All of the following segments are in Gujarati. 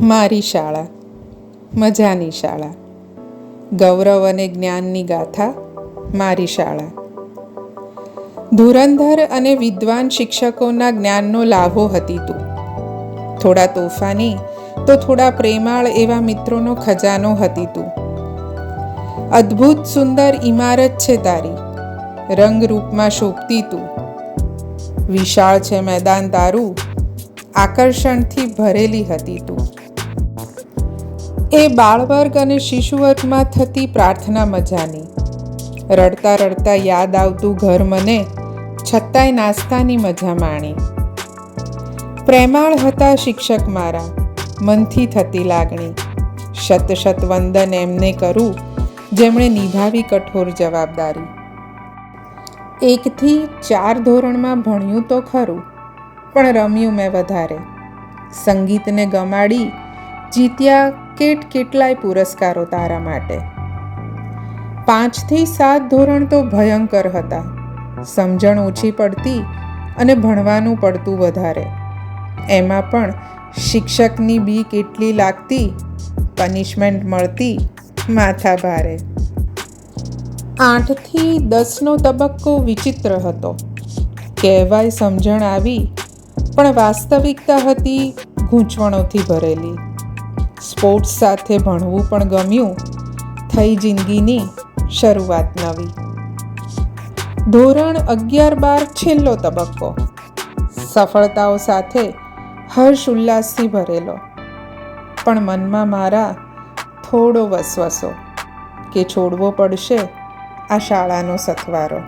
મારી શાળા. મજાની શાળા. ગૌરવ અને જ્ઞાનની ગાથા મારી શાળા. ધુરંધર અને વિદ્વાન શિક્ષકોના જ્ઞાનનો લાભો હતી તું. થોડા તોફાની તો થોડા પ્રેમાળ એવા મિત્રોનો ખજાનો હતી તું. અદ્ભુત સુંદર ઇમારત છે તારી. રંગરૂપમાં શોભતી તું. વિશાળ છે મેદાન તારું. આકર્ષણથી ભરેલી હતી તું. એ બાળવર્ગ અને શિશુવર્ગમાં થતી પ્રાર્થના મજાની. રડતા રડતા યાદ આવતું ઘર મને છતાંય નાસ્તાની મજા માણી. પ્રેમાળ હતા શિક્ષક મારા, મનથી થતી લાગણી. શત શત વંદન એમને કરું, જેમણે નિભાવી કઠોર જવાબદારી. એકથી ચાર ધોરણમાં ભણ્યું તો ખરું, પણ રમ્યું મેં વધારે. સંગીતને ગમાડી, જીત્યા કેટ કેટલાય પુરસ્કારો તારા માટે. પાંચથી સાત ધોરણ તો ભયંકર હતા. સમજણ ઓછી પડતી અને ભણવાનું પડતું વધારે. એમાં પણ શિક્ષકની બી કેટલી લાગતી, પનિશમેન્ટ મળતી, માથા ભારે. આઠથી દસનો તબક્કો વિચિત્ર હતો. કહેવાય સમજણ આવી, પણ વાસ્તવિકતા હતી ગૂંચવણોથી ભરેલી. સ્પોર્ટ્સ સાથે ભણવું પણ ગમ્યું. થઈ જિંદગીની શરૂઆત નવી. ધોરણ અગિયાર બાર છેલ્લો તબક્કો. સફળતાઓ સાથે હર્ષ ઉલ્લાસથી ભરેલો. પણ મનમાં મારા થોડો વસવસો કે છોડવો પડશે આ શાળાનો સથવારો.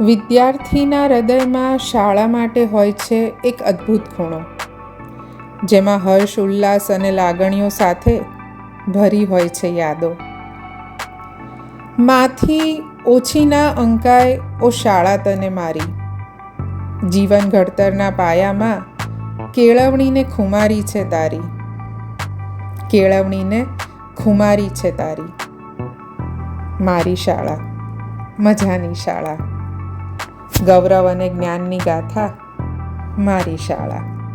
વિદ્યાર્થીના હૃદયમાં શાળા માટે હોય છે એક અદ્ભુત ખૂણો. જેમાં હર્ષ, ઉલ્લાસ અને લાગણીઓ સાથે ભરી હોય છે યાદો. માથી ઓછી ના અંકાય ઓ શાળા તને મારી. જીવન ઘડતરના પાયામાં કેળવણીને ખુમારી છે તારી. કેળવણીને ખુમારી છે તારી. મારી શાળા, મજાની શાળા. ગૌરવ અને જ્ઞાનની ગાથા મારી શાળા.